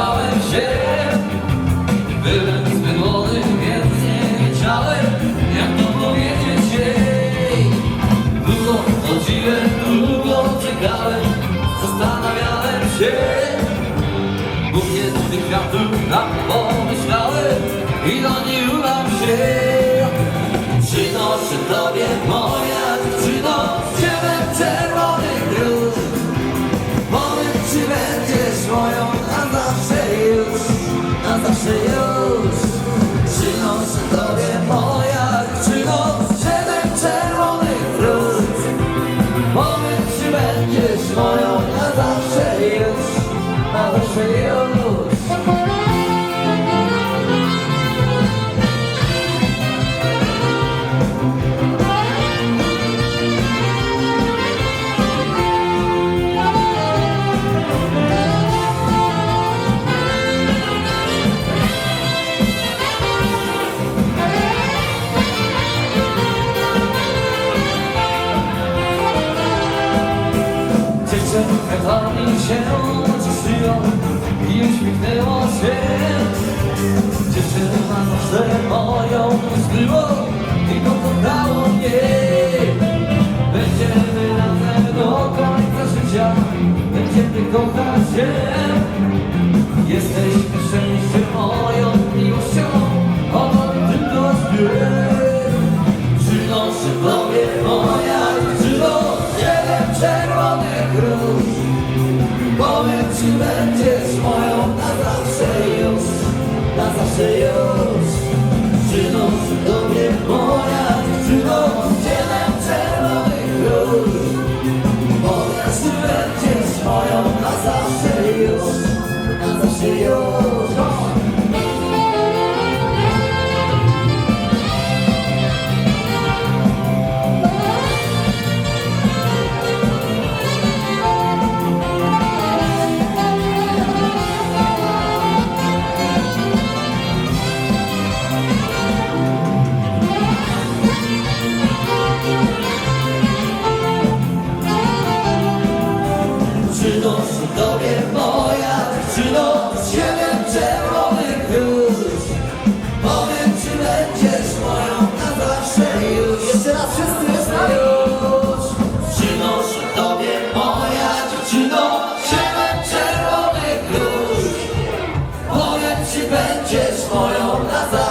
Bałem się, byłem zbyt młody, więc nie wiedziałem Jak to powiedzieć jej. Długo chodziłem, długo czekałem Zastanawiałem się. Bóg jest tych wiatrów, a pomyślałem I do niej udam się. Przynoszę Tobie moc na zawsze już. Dziewczynka ta mi się oczyściła i uśmiechnęła się. Dziewczyna zawsze moją zbyło i pokochało mnie. Będziemy razem do końca życia Będziemy kochać się. Jesteś szczęściem moją miłością O tylko zbieg Przynoszę tobie moja dziewczyno Siedem czerwonych róż czy będziesz moją na zawsze już, na zawsze już, czy tobie moja przynosi siedem czerwonych róż Powiem, czy będziesz moją na zawsze już. Jeszcze raz wszyscy wyznali już. Przynoszę tobie moja dziewczyno siedem czerwonych róż Powiem, czy będziesz moją na zawsze